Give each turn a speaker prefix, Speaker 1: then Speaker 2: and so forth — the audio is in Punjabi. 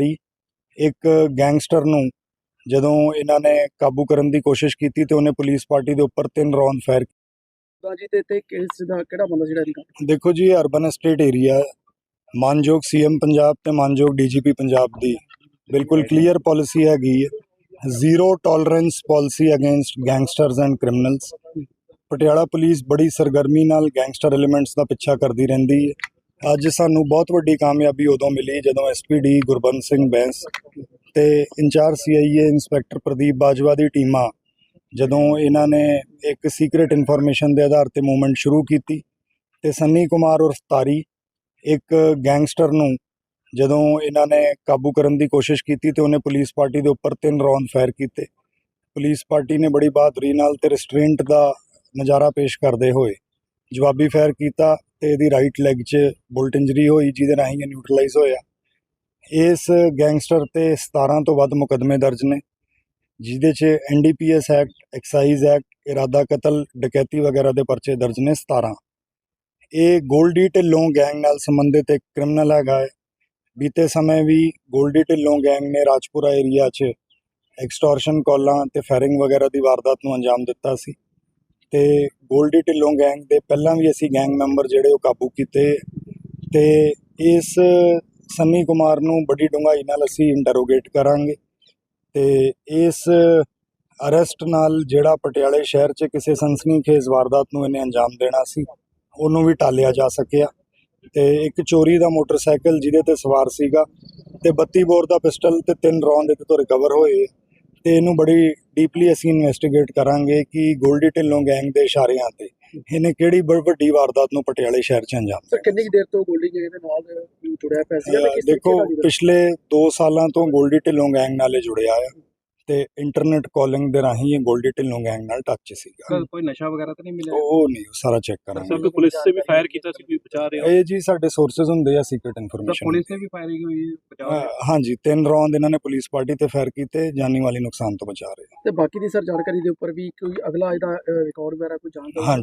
Speaker 1: ਦੀ ਇੱਕ ਗੈਂਗਸਟਰ ਨੂੰ ਜਦੋਂ ਇਹਨਾਂ ਨੇ ਕਾਬੂ ਕਰਨ ਦੀ ਕੋਸ਼ਿਸ਼ ਕੀਤੀ ਤੇ ਉਹਨੇ ਪੁਲਿਸ ਪਾਰਟੀ ਦੇ ਉੱਪਰ ਤਿੰਨ ਰੌਂਦ ਫਾਇਰ
Speaker 2: ਦਾ ਜੀ ਤੇ ਤੇ ਕਿਸ ਦਾ ਕਿਹੜਾ ਬੰਦਾ ਜਿਹੜਾ ਇਹਦੀ
Speaker 1: ਦੇਖੋ ਜੀ ਅਰਬਨ ਐਸਟੇਟ ਏਰੀਆ ਮਾਨਯੋਗ ਸੀਐਮ ਪੰਜਾਬ ਤੇ ਮਾਨਯੋਗ ਡੀਜੀਪੀ ਪੰਜਾਬ ਦੀ ਬਿਲਕੁਲ ਕਲੀਅਰ ਪਾਲਿਸੀ ਹੈਗੀ ਹੈ। Zero tolerance policy against gangsters and criminals Patiala police ਬੜੀ ਸਰਗਰਮੀ ਨਾਲ ਗੈਂਗਸਟਰ ਐਲੀਮੈਂਟਸ ਦਾ ਪਿੱਛਾ ਕਰਦੀ ਰਹਿੰਦੀ ਹੈ। ਅੱਜ ਸਾਨੂੰ ਬਹੁਤ ਵੱਡੀ ਕਾਮਯਾਬੀ ਉਦੋਂ ਮਿਲੀ ਜਦੋਂ ਐਸਪੀਡੀ ਗੁਰਬੰਸ ਸਿੰਘ ਬੈਂਸ ਤੇ incharge CIA inspector Pradeep Bajwa ਦੀ ਟੀਮਾਂ ਜਦੋਂ ਇਹਨਾਂ ਨੇ ਇੱਕ ਸੀਕ੍ਰੀਟ ਇਨਫੋਰਮੇਸ਼ਨ ਦੇ ਆਧਾਰ ਤੇ ਮੂਵਮੈਂਟ ਸ਼ੁਰੂ ਕੀਤੀ ਤੇ ਸੰਨੀ ਕੁਮਾਰ ਉਰਫ ਤਾਰੀ ਇੱਕ ਗੈਂਗਸਟਰ ਨੂੰ ਜਦੋਂ ਇਹਨਾਂ ਨੇ ਕਾਬੂ ਕਰਨ ਦੀ ਕੋਸ਼ਿਸ਼ ਕੀਤੀ ਤੇ ਉਹਨੇ ਪੁਲਿਸ ਪਾਰਟੀ ਦੇ ਉੱਪਰ ਤਿੰਨ ਰੌਂਦ ਫਾਇਰ ਕੀਤੇ। ਪੁਲਿਸ ਪਾਰਟੀ ਨੇ ਬੜੀ ਬਹਾਦਰੀ ਨਾਲ ਤੇ ਰੈਸਟੋਰੈਂਟ ਦਾ ਨਜ਼ਾਰਾ ਪੇਸ਼ ਕਰਦੇ ਹੋਏ ਜਵਾਬੀ ਫਾਇਰ ਕੀਤਾ ਤੇ ਇਹਦੀ ਰਾਈਟ ਲੈਗ 'ਚ ਬੁਲਟ ਇੰਜਰੀ ਹੋਈ, ਜਿਹਦੇ ਰਾਹੀਂ ਇਹ ਨਿਊਟਰਲਾਈਜ਼ ਹੋਇਆ। ਇਸ ਗੈਂਗਸਟਰ ਤੇ 17 ਤੋਂ ਵੱਧ ਮੁਕੱਦਮੇ ਦਰਜ ਨੇ, ਜਿਹਦੇ 'ਚ ਐਨਡੀਪੀਐਸ ਐਕਟ ਐਕਸਾਈਜ਼ ਐਕਟ ਇਰਾਦਾ ਕਤਲ, ਡਕੈਤੀ ਵਗੈਰਾ ਦੇ ਪਰਚੇ ਦਰਜ ਨੇ 17 ਇਹ ਗੋਲਡੀ ਢਿੱਲੋਂ ਗੈਂਗ ਨਾਲ ਸੰਬੰਧਿਤ ਇੱਕ ਕ੍ਰਿਮੀਨਲ ਹੈਗਾ ਹੈ। ਬੀਤੇ ਸਮੇਂ ਵੀ ਗੋਲਡੀ ਢਿੱਲੋਂ ਗੈਂਗ ਨੇ ਰਾਜਪੁਰਾ ਏਰੀਆ 'ਚ ਐਕਸਟੋਰਸ਼ਨ ਕਾਲਾਂ ਤੇ ਫਾਇਰਿੰਗ ਵਗੈਰਾ ਦੀ ਵਾਰਦਾਤ ਨੂੰ ਅੰਜਾਮ ਦਿੱਤਾ ਸੀ। ਤੇ ਗੋਲਡੀ ਢਿੱਲੋਂ ਗੈਂਗ ਦੇ ਪਹਿਲਾਂ ਵੀ ਅਸੀਂ ਗੈਂਗ ਮੈਂਬਰ ਜਿਹੜੇ ਉਹ ਕਾਬੂ ਕੀਤੇ ਤੇ ਇਸ ਸੰਨੀ ਕੁਮਾਰ ਨੂੰ ਬੜੀ ਡੂੰਘਾਈ ਨਾਲ ਅਸੀਂ ਇੰਟਰੋਗੇਟ ਕਰਾਂਗੇ ਤੇ ਇਸ ਅਰੈਸਟ ਨਾਲ ਜਿਹੜਾ ਪਟਿਆਲੇ ਸ਼ਹਿਰ 'ਚ ਕਿਸੇ ਸਨਸਨੀਖੇਜ਼ ਵਾਰਦਾਤ ਨੂੰ ਇਹਨੇ ਅੰਜਾਮ ਦੇਣਾ ਸੀ, ਉਹਨੂੰ ਵੀ ਟਾਲਿਆ ਜਾ ਸਕਿਆ ਤੇ ਇੱਕ ਚੋਰੀ ਦਾ ਮੋਟਰਸਾਈਕਲ ਜਿਹਦੇ ਤੇ ਸਵਾਰ ਸੀਗਾ ਤੇ 32 ਬੋਰ ਦਾ ਪਿਸਟਲ ਤੇ ਤਿੰਨ ਰੌਂਦ ਇਹਦੇ ਤੋਂ ਰਿਕਵਰ ਹੋਏ। ਤੇ ਇਹਨੂੰ ਬੜੀ ਡੀਪਲੀ ਅਸੀਂ ਇਨਵੈਸਟੀਗੇਟ ਕਰਾਂਗੇ ਕਿ ਗੋਲਡੀ ਢਿੱਲੋਂ ਗੈਂਗ ਦੇ ਇਸ਼ਾਰਿਆਂ ਤੇ ਇਹਨੇ ਕਿਹੜੀ ਬੜੀ ਵੱਡੀ ਵਾਰਦਾਤ ਨੂੰ ਪਟਿਆਲੇ ਸ਼ਹਿਰ 'ਚ ਅੰਜਾਮ
Speaker 2: ਸਰ ਕਿੰਨੀ ਦੇਰ ਤੋਂ ਗੋਲਡੀ ਜੀ ਦੇ ਨਾਲ ਜੁੜਿਆ ਪਿਆ ਸੀ
Speaker 1: ਦੇਖੋ ਪਿਛਲੇ 2 ਸਾਲਾਂ ਤੋਂ ਗੋਲਡੀ ਢਿੱਲੋਂ ਗੈਂਗ ਨਾਲ ਜੁੜਿਆ ਆ। ਤੇ ਇੰਟਰਨੈਟ ਕਾਲਿੰਗ ਦੇ ਰਾਹੀਂ ਇਹ ਗੋਲਡੀ ਢਿੱਲੋਂ ਗੈਂਗ ਨਾਲ ਟੱਚ ਸੀਗਾ।
Speaker 3: ਕੋਈ ਨਸ਼ਾ ਵਗੈਰਾ ਤਾਂ ਨਹੀਂ ਮਿਲਿਆ?
Speaker 1: ਉਹ ਨਹੀਂ ਉਹ ਸਾਰਾ ਚੈੱਕ
Speaker 3: ਸਰ
Speaker 1: ਕਰਾਂਗੇ
Speaker 3: ਕੋਈ ਪੁਲਿਸ ਸੇ ਵੀ ਫਾਇਰ ਕੀਤਾ ਸੀ? ਕੋਈ ਬਚਾ ਰਿਹਾ?
Speaker 1: ਇਹ ਜੀ ਸਾਡੇ ਸੋਰਸਸ ਹੁੰਦੇ ਆ ਸੀਕ੍ਰੀਟ
Speaker 3: ਤਾਂ
Speaker 1: ਇਨਫੋਰਮੇਸ਼ਨ
Speaker 3: ਪੁਲਿਸ ਨੇ ਵੀ ਫਾਇਰਿੰਗ ਹੋਈ ਹੈ ਬਚਾ ਰਿਹਾ?
Speaker 1: ਹਾਂਜੀ ਤਿੰਨ ਰੌਂਦ ਇਹਨਾਂ ਨੇ ਪੁਲਿਸ ਪਾਰਟੀ ਤੇ ਫਾਇਰ ਕੀਤੇ ਜਾਨੀ ਵਾਲੀ ਨੁਕਸਾਨ ਤੋਂ ਬਚਾ ਰਹੇ।
Speaker 2: ਤੇ ਬਾਕੀ ਦੀ ਸਰ ਜਾਣਕਾਰੀ ਦੇ ਉੱਪਰ ਵੀ ਕੋਈ ਅਗਲਾ ਇਹਦਾ ਰਿਕਾਰਡ ਵਗੈਰਾ ਕੋਈ ਜਾਣਕਾਰੀ?